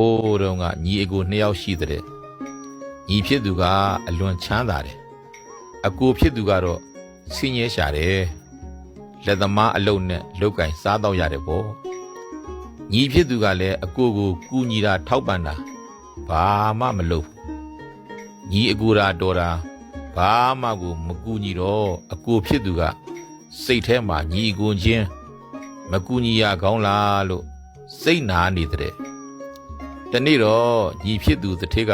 ဟိုးတုန်းကညီအကိုနှစ်ယောက်ရှိတဲ့ညီဖြစ်သူကအလွန်ချမ်းသာတယ်အကိုဖြစ်သူကတော့ဆင်းရဲရှာတယ်လက်သမားအလုပ်နဲ့လောက်ကင်စားတော့ရတယ်ပေါ့ညီဖြစ်သူကလည်းအကိုကိုကူညီတာထောက်ပံ့တာဘာမှမလုပ်ဘူးညီအကိုရာတော်တာဘာမှကိုမကူညီတော့အကိုဖြစ်သူကစိတ်ထဲမှာညီအကိုချင်းမကူညီရကောင်းလားလို့စိတ်နာနေတဲ့ တနေ့တော့ညီဖြစ်သူတစ်ထက်က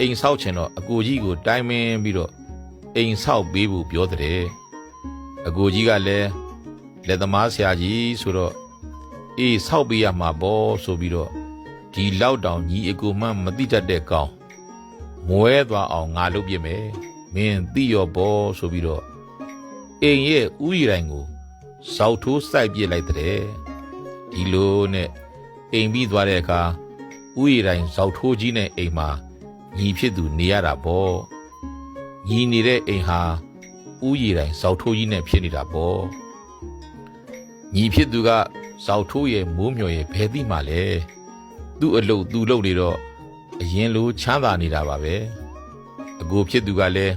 အိမ်ဆောက်ချင်တော့အကိုကြီးကိုတိုင်ပင်ပြီးတော့အိမ်ဆောက်ပေးဖို့ပြောတဲ့အကိုကြီးကလည်းလက်သမားဆရာကြီးဆိုတော့အေးဆောက်ပေးရမှာပေါ့ဆိုပြီးတော့ဒီလောက်တောင်ညီအကိုမှမသိတတ်တဲ့ကောင်မွဲသွားအောင်ငါလုပ်ပြမယ်မင်းသိရောပေါ့ဆိုပြီးတော့အိမ်ရဲ့ဥယျာဉ်ကိုစောက်ထိုးစိုက်ပြစ်လိုက်တဲ့ဒီလိုနဲ့အိမ်ပြီးသွားတဲ့အခါ ဥယျာဉ်တိုင်းဇောက်ထိုးကြီးနဲ့အိမ်မှာညီဖြစ်သူနေရတာပေါ့ညီနေတဲ့အိမ်ဟာဥယျာဉ်တိုင်းဇောက်ထိုးကြီးနဲ့ဖြစ်နေတာပေါ့ညီဖြစ်သူကဇောက်ထိုးရဲ့မိုးမြော်ရဲ့ဘယ်သိမှလဲသူ့အလုပ်သူ့လုပ်နေတော့အရင်လိုချမ်းသာနေတာပါပဲအကိုဖြစ်သူကလည်း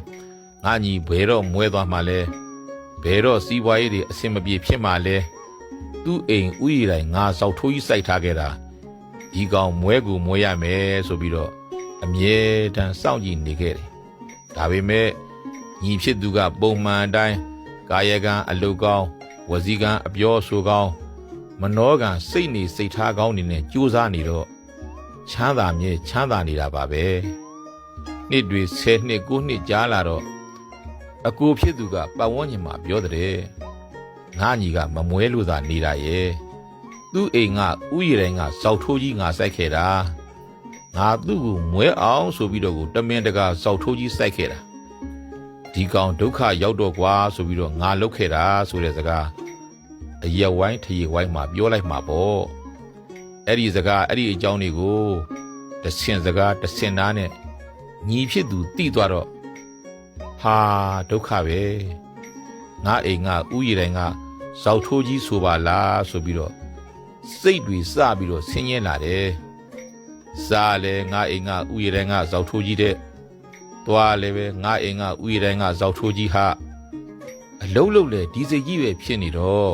ငါညီဘယ်တော့မွဲသွားမှလဲဘယ်တော့စီးပွားရေးတွေအဆင်မပြေဖြစ်မှလဲသူ့အိမ်ဥယျာဉ်တိုင်းငါဇောက်ထိုးကြီးစိုက်ထားခဲ့တာ ဒီကောင်မွဲကူမွဲရမယ်ဆိုပြီးတော့အမြဲတမ်းစောင့်ကြည့်နေခဲ့တယ်။ဒါပေမဲ့ညီဖြစ်သူကပုံမှန်အတိုင်းကာယကံအလုတ်ကောင်းဝစီကံအပြောဆိုကောင်းမနှောကံစိတ်နေစိတ်ထားကောင်းနေနဲ့ကြိုးစားနေတော့ချမ်းသာမြဲချမ်းသာနေတာပါပဲ။နှစ်တွေ10နှစ်9နှစ်ကြာလာတော့အကိုဖြစ်သူကပတ်ဝန်းကျင်မှာပြောတဲ့ငါညီကမမွဲလို့သာနေတာရဲ့ သူ့အိမ်ကဥယျာဉ်တိုင်းကဇောက်ထိုးကြီးငါစိုက်ခဲ့တာငါသူ့ကိုမွဲအောင်ဆိုပြီးတော့ကိုတမင်တကာဇောက်ထိုးကြီးစိုက်ခဲ့တာဒီကောင်ဒုက္ခရောက်တော့ကွာဆိုပြီးတော့ငါလုတ်ခဲ့တာဆိုတဲ့စကားအရက်ဝိုင်းထရီဝိုင်းမှာပြောလိုက်မှာပေါ့အဲ့ဒီစကားအဲ့ဒီအကြောင်းတွေကိုတဆင်စကားတဆင်သားနဲ့ညီဖြစ်သူတိသွားတော့ဟာဒုက္ခပဲငါအိမ်ကဥယျာဉ်တိုင်းကဇောက်ထိုးကြီးဆိုပါလားဆိုပြီးတော့ စိတ်တွေစပြီးတော့ဆင်းရဲလာတယ်။စားလဲငါအိမ်ကဥယျာဉ်တိုင်းကဇောက်ထိုးကြီးတဲ့။သွားလဲပဲငါအိမ်ကဥယျာဉ်တိုင်းကဇောက်ထိုးကြီးဟာအလုတ်လုတ်လဲဒီစိတ်ကြီးပဲဖြစ်နေတော့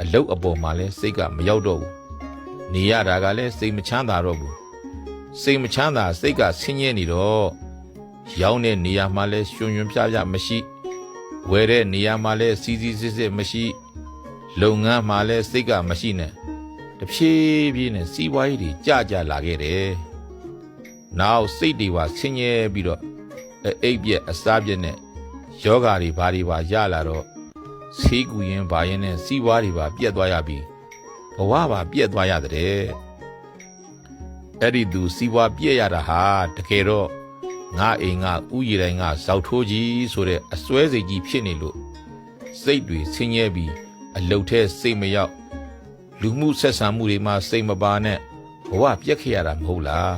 အလုတ်အပေါ်မှာလဲစိတ်ကမရောက်တော့ဘူး။နေရတာကလည်းစိတ်မချမ်းသာတော့ဘူး။စိတ်မချမ်းသာစိတ်ကဆင်းရဲနေတော့ရောင်းတဲ့နေရာမှာလဲရွှွန်ရွှွန်ပြပြမရှိဝယ်တဲ့နေရာမှာလဲစီစီစစ်စစ်မရှိ လုပ်ငန်းမှာလဲစိတ်ကမရှိနဲ့ တဖြည်းဖြည်းနဲ့စီးပွားရေးတွေကြကြလာခဲ့တယ်။နောက်စိတ်တွေပါဆင်းရဲပြီးတော့အအိပ်ပြက်အစားပြက်နဲ့ယောဂါတွေဘာတွေပါရလာတော့ဆေးကူရင်ဘာရင်နဲ့စီးပွားတွေပါပြက်သွားရပြီးဘဝပါပြက်သွားရတဲ့။အဲ့ဒီသူစီးပွားပြက်ရတာဟာတကယ်တော့ငါအိမ်ကဥယျာဉ်တိုင်းကဇောက်ထိုးကြီးဆိုတဲ့အစွဲစိတ်ကြီးဖြစ်နေလို့စိတ်တွေဆင်းရဲပြီးအလုတ်ထဲစိတ်မရောက် လူမှုဆက်ဆံမှုတွေမှာစိတ်မပါနဲ့ဘဝပြက်ခဲ့ရတာမဟုတ်လား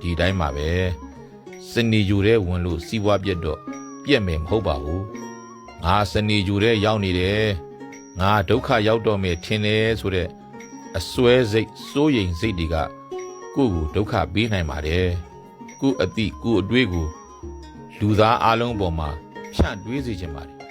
ဒီတိုင်းမှာပဲစနေယူတဲ့ဝင်လို့စီးပွားပြက်တော့ပြက်မယ်မဟုတ်ပါဘူးငါစနေယူတဲ့ရောက်နေတယ်ငါဒုက္ခရောက်တော့မယ်ထင်တယ်ဆိုတဲ့အစွဲစိတ်စိုးရိမ်စိတ်တွေကကိုယ့်ကိုဒုက္ခပေးနိုင်ပါတယ်ကိုယ့်အတိကိုယ့်အတွေးကိုလူသားအလုံးပေါ်မှာဖြန့်တွေးစေခြင်းပါတယ်